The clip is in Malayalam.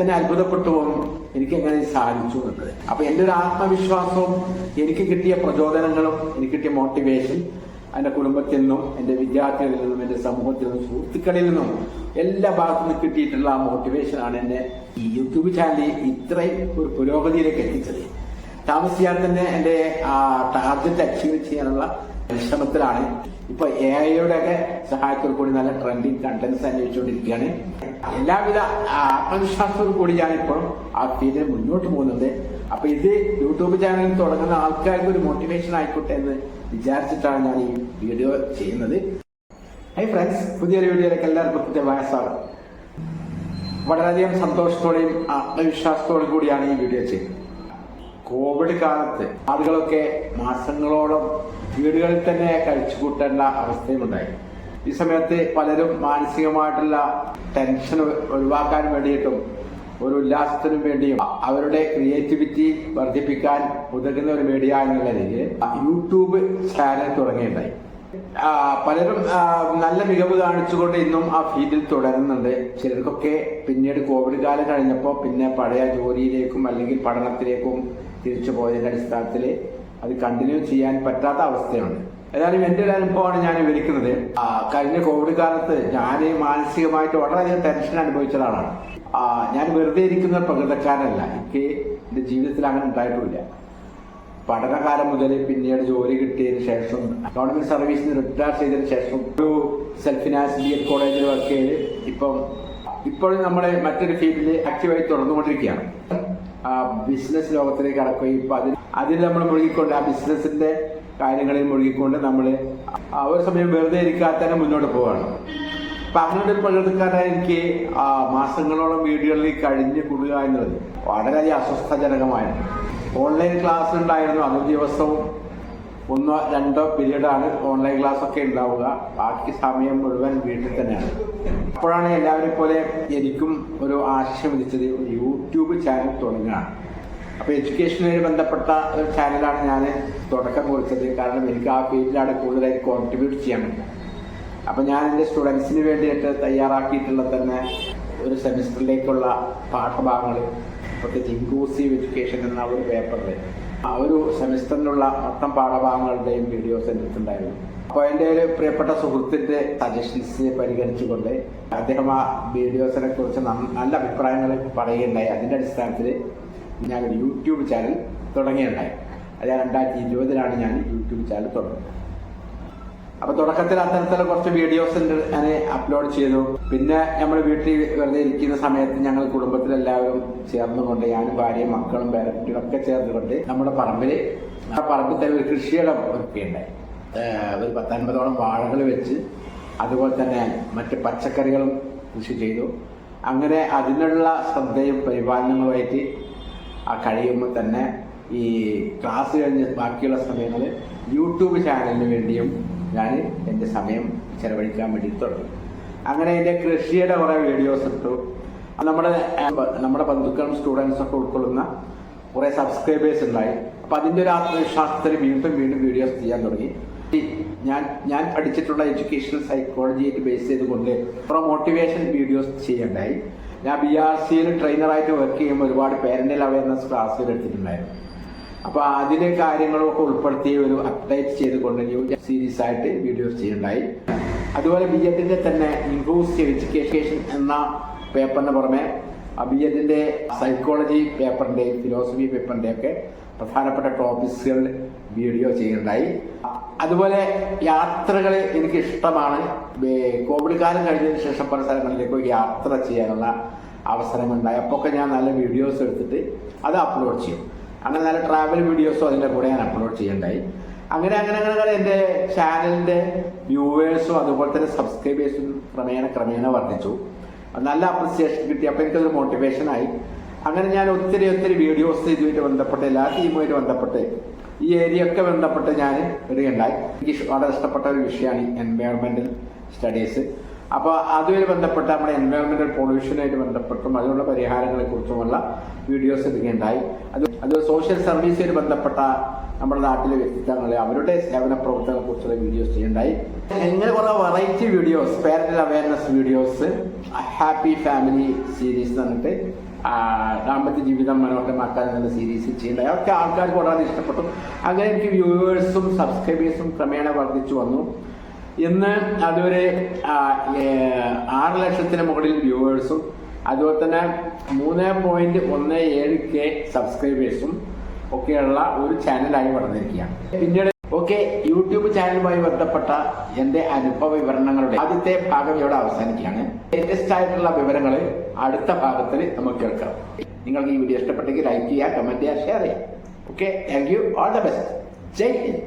തന്നെ അത്ഭുതപ്പെട്ടു പോകും എനിക്ക് എങ്ങനെ സാധിച്ചു എന്നത്? അപ്പൊ എന്റെ ഒരു ആത്മവിശ്വാസവും എനിക്ക് കിട്ടിയ പ്രചോദനങ്ങളും എനിക്ക് കിട്ടിയ മോട്ടിവേഷൻ എന്റെ കുടുംബത്തിൽ നിന്നും എന്റെ വിദ്യാർത്ഥികളിൽ നിന്നും എന്റെ സമൂഹത്തിൽ നിന്നും സുഹൃത്തുക്കളിൽ നിന്നും എല്ലാ ഭാഗത്തു നിന്നും കിട്ടിയിട്ടുള്ള ആ മോട്ടിവേഷൻ ആണ് എന്നെ ഈ യൂട്യൂബ് ചാനലിൽ ഇത്രയും ഒരു പുരോഗതിയിലേക്ക് എത്തിച്ചത്. താമസിയാതെ തന്നെ എന്റെ ആ ടാർഗറ്റ് അച്ചീവ് ചെയ്യാനുള്ള പരിശ്രമത്തിലാണ്. ഇപ്പൊ എ ഐയുടെ ഒക്കെ സഹായത്തോടു കൂടി നല്ല ട്രെൻഡിങ് കണ്ടന്റ്സ് അന്വേഷിച്ചുകൊണ്ടിരിക്കുകയാണ്. എല്ലാവിധ ആത്മവിശ്വാസത്തോടു കൂടി ഞാൻ ഇപ്പോഴും ആ ഫീൽഡിൽ മുന്നോട്ട് പോകുന്നത് അപ്പൊ ഇത് യൂട്യൂബ് ചാനൽ തുടങ്ങുന്ന ആൾക്കാർക്ക് ഒരു മോട്ടിവേഷൻ ആയിക്കോട്ടെ എന്ന് വിചാരിച്ചിട്ടാണ് ഞാൻ ഈ വീഡിയോ ചെയ്യുന്നത്. ഹൈ ഫ്രണ്ട്സ് പുതിയൊരു വീഡിയോയിലേക്ക് എല്ലാവർക്കും കൃത്യമായ സ്വാഗതം. വളരെയധികം സന്തോഷത്തോടെയും ആത്മവിശ്വാസത്തോടും കൂടിയാണ് ഈ വീഡിയോ ചെയ്യുന്നത്. കോവിഡ് കാലത്ത് ആളുകളൊക്കെ മാസങ്ങളോളം വീടുകളിൽ തന്നെ കഴിച്ചു കൂട്ടേണ്ട ഈ സമയത്ത് പലരും മാനസികമായിട്ടുള്ള ടെൻഷൻ ഒഴിവാക്കാൻ വേണ്ടിയിട്ടും ഒരു ഉല്ലാസത്തിനും വേണ്ടിയും അവരുടെ ക്രിയേറ്റിവിറ്റി വർദ്ധിപ്പിക്കാൻ ഉതകുന്ന ഒരു മീഡിയ എന്നുള്ള രീതിയിൽ യൂട്യൂബ് ചാനൽ തുടങ്ങിയിട്ടുണ്ടായി. ആ, പലരും നല്ല മികവ് കാണിച്ചുകൊണ്ട് ഇന്നും ആ ഫീൽഡിൽ തുടരുന്നുണ്ട്. ചിലർക്കൊക്കെ പിന്നീട് കോവിഡ് കാലം കഴിഞ്ഞപ്പോൾ പിന്നെ പഴയ ജോലിയിലേക്കും അല്ലെങ്കിൽ പഠനത്തിലേക്കും തിരിച്ചു പോയതിന്റെ അടിസ്ഥാനത്തിൽ അത് കണ്ടിന്യൂ ചെയ്യാൻ പറ്റാത്ത അവസ്ഥയാണ്. ഏതായാലും എന്റെ ഒരു അനുഭവമാണ് ഞാൻ വിവരിക്കുന്നത്. കഴിഞ്ഞ കോവിഡ് കാലത്ത് ഞാൻ മാനസികമായിട്ട് വളരെയധികം ടെൻഷൻ അനുഭവിച്ച ഒരാളാണ് ഞാൻ വെറുതെ ഇരിക്കുന്ന പ്രകൃതക്കാരനല്ല. എനിക്ക് എന്റെ ജീവിതത്തിൽ അങ്ങനെ ഉണ്ടായിട്ടുമില്ല പഠനകാലം മുതൽ പിന്നീട് ജോലി കിട്ടിയതിന് ശേഷം ഗവൺമെന്റ് സർവീസിൽ നിന്ന് റിട്ടയർ ചെയ്തതിന് ശേഷം ഒരു സെൽഫ് ഫിനാൻസ് ബി എഡ് കോളേജിൽ വർക്ക് ചെയ്ത് ഇപ്പം ഇപ്പോഴും നമ്മൾ മറ്റൊരു ഫീൽഡിൽ ആക്റ്റീവായി തുടർന്നുകൊണ്ടിരിക്കുകയാണ്. ബിസിനസ് ലോകത്തിലേക്ക് കടക്കുകയും ഇപ്പൊ അതിൽ അതിൽ നമ്മൾ മുഴുകിക്കൊണ്ട് ആ ബിസിനസിന്റെ കാര്യങ്ങളിൽ മുഴുകിക്കൊണ്ട് നമ്മൾ ഒരു സമയം വെറുതെ ഇരിക്കാതെ തന്നെ മുന്നോട്ട് അങ്ങനെ ഒരു പ്രകൃതിക്കാരായ എനിക്ക് മാസങ്ങളോളം വീടുകളിൽ കഴിഞ്ഞു കൂടുക എന്നുള്ളത് വളരെയധികം അസ്വസ്ഥജനകമായിരുന്നു ഓൺലൈൻ ക്ലാസ് ഉണ്ടായിരുന്നു. അന്ന് ദിവസവും ഒന്നോ രണ്ടോ പീരീഡാണ് ഓൺലൈൻ ക്ലാസ് ഒക്കെ ഉണ്ടാവുക. ബാക്കി സമയം മുഴുവൻ വീട്ടിൽ തന്നെയാണ്. അപ്പോഴാണ് എല്ലാവരെ പോലെ എനിക്കും ഒരു ആശയം ഉദിച്ചത് ഒരു യൂട്യൂബ് ചാനൽ തുടങ്ങുകയാണ് അപ്പൊ എഡ്യൂക്കേഷനുമായി ബന്ധപ്പെട്ട ഒരു ചാനലാണ് ഞാൻ തുടക്കം കുറിച്ചത്. കാരണം എനിക്ക് ആ ഫീൽഡിലാണ് കൂടുതലായി കോൺട്രിബ്യൂട്ട് ചെയ്യാൻ പറ്റുന്നത് അപ്പൊ ഞാൻ എന്റെ സ്റ്റുഡൻസിന് വേണ്ടിയിട്ട് തയ്യാറാക്കിയിട്ടുള്ള തന്നെ ഒരു സെമിസ്റ്ററിലേക്കുള്ള പാഠഭാഗങ്ങൾ പ്രത്യേകിച്ച് ഇൻക്ലൂസീവ് എഡ്യൂക്കേഷൻ എന്ന ഒരു പേപ്പറിൽ ആ ഒരു സെമിസ്റ്ററിനുള്ള മൊത്തം പാഠഭാഗങ്ങളുടെയും വീഡിയോസ് എന്റെ അടുത്തുണ്ടായിരുന്നു അപ്പോൾ എന്റെ ഒരു പ്രിയപ്പെട്ട സുഹൃത്തിന്റെ സജഷൻസ് പരിഗണിച്ചുകൊണ്ട് അദ്ദേഹം ആ വീഡിയോസിനെ കുറിച്ച് നല്ല അഭിപ്രായങ്ങൾ പറയുകയുണ്ടായി. അതിന്റെ അടിസ്ഥാനത്തിൽ ഞാൻ ഒരു യൂട്യൂബ് ചാനൽ തുടങ്ങിയുണ്ടായി അത് രണ്ടായിരത്തി ഇരുപതിലാണ് ഞാൻ യൂട്യൂബ് ചാനൽ തുടങ്ങുന്നത് അപ്പൊ തുടക്കത്തിൽ അത്തരത്തിലുള്ള കുറച്ച് വീഡിയോസ് ഞാൻ അപ്ലോഡ് ചെയ്തു. പിന്നെ നമ്മൾ വീട്ടിൽ വെറുതെ ഇരിക്കുന്ന സമയത്ത് ഞങ്ങൾ കുടുംബത്തിലെല്ലാവരും ചേർന്നുകൊണ്ട് ഞാനും ഭാര്യയും മക്കളും പേരക്കുട്ടികളും ഒക്കെ ചേർന്നുകൊണ്ട് നമ്മുടെ പറമ്പിൽ ആ പറമ്പിൽ തന്നെ ഒരു കൃഷിയിടം ഒരുക്കിയുണ്ടായി ഒരു പത്തൊൻപതോളം വാഴകൾ വെച്ച് അതുപോലെ തന്നെ മറ്റ് പച്ചക്കറികളും കൃഷി ചെയ്തു. അങ്ങനെ അതിനുള്ള ശ്രദ്ധയും പരിപാലനങ്ങളുമായിട്ട് ആ കഴിയുമ്പോൾ തന്നെ ഈ ക്ലാസ് കഴിഞ്ഞ് ബാക്കിയുള്ള സമയങ്ങളിൽ യൂട്യൂബ് ചാനലിന് വേണ്ടിയും ഞാൻ എന്റെ സമയം ചെലവഴിക്കാൻ വേണ്ടി തുടങ്ങി. അങ്ങനെ എന്റെ കൃഷിയുടെ കുറേ വീഡിയോസ് ഇട്ടു. നമ്മുടെ നമ്മുടെ ബന്ധുക്കളും സ്റ്റുഡൻസും ഒക്കെ ഉൾക്കൊള്ളുന്ന കുറേ സബ്സ്ക്രൈബേഴ്സ് ഉണ്ടായി. അപ്പം അതിന്റെ ഒരു ആത്മവിശ്വാസത്തിൽ വീണ്ടും വീണ്ടും വീഡിയോസ് ചെയ്യാൻ തുടങ്ങി. ഞാൻ ഞാൻ പഠിച്ചിട്ടുള്ള എഡ്യൂക്കേഷണൽ സൈക്കോളജിയായിട്ട് ബേസ് ചെയ്തുകൊണ്ട് കുറേ മോട്ടിവേഷൻ വീഡിയോസ് ചെയ്യണ്ടായി. ഞാൻ ബി ആർ സിയിൽ ട്രെയിനറായിട്ട് വർക്ക് ചെയ്യുമ്പോൾ ഒരുപാട് പേരന്റൽ അവയർനെസ് ക്ലാസ്സുകൾ എടുത്തിട്ടുണ്ടായിരുന്നു. അപ്പൊ അതിലെ കാര്യങ്ങളൊക്കെ ഉൾപ്പെടുത്തി ഒരു അപ്ഡേറ്റ് ചെയ്തുകൊണ്ട് ന്യൂ സീരീസ് ആയിട്ട് വീഡിയോസ് ചെയ്യുണ്ടായി അതുപോലെ ബി എഡിന്റെ തന്നെ ഇൻക്ലൂസീവ് എഡ്യൂക്കേഷൻ എന്ന പേപ്പറിന് പുറമെ ബി എഡിന്റെ സൈക്കോളജി പേപ്പറിന്റെ ഫിലോസഫി പേപ്പറിന്റെ ഒക്കെ പ്രധാനപ്പെട്ട ടോപ്പിക്സുകൾ വീഡിയോ ചെയ്യുന്നുണ്ടായി അതുപോലെ യാത്രകൾ എനിക്ക് ഇഷ്ടമാണ് കോവിഡ് കാലം കഴിഞ്ഞതിന് ശേഷം പല സ്ഥലങ്ങളിലേക്ക് യാത്ര ചെയ്യാനുള്ള അവസരങ്ങളുണ്ടായി. അപ്പോൾ ഒക്കെ ഞാൻ നല്ല വീഡിയോസ് എടുത്തിട്ട് അത് അപ്ലോഡ് ചെയ്യും. അങ്ങനെ നല്ല ട്രാവൽ വീഡിയോസും അതിന്റെ കൂടെ ഞാൻ അപ്ലോഡ് ചെയ്യണ്ടായി. അങ്ങനെ അങ്ങനെ അങ്ങനെ അങ്ങനെ എന്റെ ചാനലിന്റെ വ്യൂവേഴ്സും അതുപോലെ തന്നെ സബ്സ്ക്രൈബേഴ്സും ക്രമേണ ക്രമേണ വർദ്ധിച്ചു. നല്ല അപ്രിസിയേഷൻ കിട്ടി. അപ്പോൾ എനിക്കതൊരു മോട്ടിവേഷനായി അങ്ങനെ ഞാൻ ഒത്തിരി ഒത്തിരി വീഡിയോസ് ഇതുമായിട്ട് ബന്ധപ്പെട്ട് എല്ലാ ടീമുമായിട്ട് ബന്ധപ്പെട്ട് ഈ ഏരിയ ഒക്കെ ബന്ധപ്പെട്ട് ഞാൻ ഇടുകയുണ്ടായി. എനിക്ക് വളരെ ഇഷ്ടപ്പെട്ട ഒരു വിഷയമാണ് എൻവയോൺമെന്റൽ സ്റ്റഡീസ് അപ്പോൾ അതുമായി ബന്ധപ്പെട്ട് നമ്മുടെ എൻവയോൺമെന്റൽ പൊള്യൂഷനായിട്ട് ബന്ധപ്പെട്ടും അതിനുള്ള പരിഹാരങ്ങളെ കുറിച്ചുമുള്ള വീഡിയോസ് ഇടുകയുണ്ടായി. അത് അത് സോഷ്യൽ സർവീസുമായി ബന്ധപ്പെട്ട നമ്മുടെ നാട്ടിലെ വ്യക്തിത്വങ്ങൾ അവരുടെ സേവന പ്രവർത്തനങ്ങളെ കുറിച്ചുള്ള വീഡിയോസ് ചെയ്യുണ്ടായി എങ്ങനെ കുറെ variety videos parental awareness videos happy family series എന്നിട്ട് ദാമ്പത്യ ജീവിതം മനോഹരമാക്കാൻ എന്നുള്ള സീരീസ് ചെയ്യുന്നുണ്ടായി അതൊക്കെ ആൾക്കാർക്ക് വളരെ ഇഷ്ടപ്പെട്ടു. അങ്ങനെ എനിക്ക് വ്യൂവേഴ്സും സബ്സ്ക്രൈബേഴ്സും ക്രമേണ വർദ്ധിച്ചു വന്നു. ഇന്ന് ഏ, ആറ് ലക്ഷത്തിന് മുകളിൽ വ്യൂവേഴ്സും അതുപോലെ തന്നെ മൂന്ന് പോയിന്റ് ഒന്ന് ഏഴ് കെ സബ്സ്ക്രൈബേഴ്സും ഒക്കെയുള്ള ഒരു ചാനലായി വളർന്നിരിക്കുകയാണ്. പിന്നീട് ഓക്കെ യൂട്യൂബ് ചാനലുമായി ബന്ധപ്പെട്ട എന്റെ അനുഭവ വിവരണങ്ങളുടെ ആദ്യത്തെ ഭാഗം ഇവിടെ അവസാനിക്കുകയാണ്. ലേറ്റസ്റ്റ് ആയിട്ടുള്ള വിവരങ്ങൾ അടുത്ത ഭാഗത്തിൽ നമുക്ക് കേൾക്കാം. നിങ്ങൾക്ക് ഈ വീഡിയോ ഇഷ്ടപ്പെട്ടെങ്കിൽ ലൈക്ക് ചെയ്യുക കമന്റ് ചെയ്യുക ഷെയർ ചെയ്യുക. Okay thank you all the best Jai Hind.